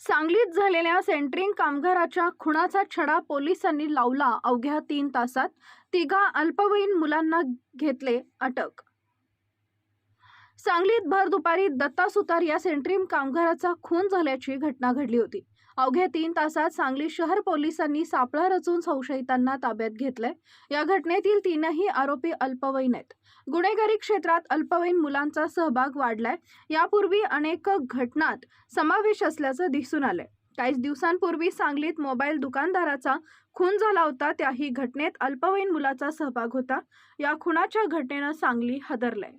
सांगलीत झालेल्या सेंटरिंग कामगाराच्या खुणाचा छडा पोलिसांनी लावला अवघ्या तीन तासात. तिघा अल्पवयीन मुलांना घेतले अटक. सांगलीत भर दुपारी दत्ता सुतार या सेंट्रिंग कामगाराचा खून झाल्याची घटना घडली होती. अवघ्या तीन तासात सांगली शहर पोलिसांनी सापळा रचून संशयितांना ताब्यात घेतलंय. या घटनेतील तीनही आरोपी अल्पवयीन आहेत. गुन्हेगारी क्षेत्रात अल्पवयीन मुलांचा सहभाग वाढलाय. यापूर्वी अनेक घटनात समावेश असल्याचं दिसून आलंय. काहीच दिवसांपूर्वी सांगलीत मोबाईल दुकानदाराचा खून झाला होता. त्याही घटनेत अल्पवयीन मुलाचा सहभाग होता. या खुनाच्या घटनेनं सांगली हदरलंय.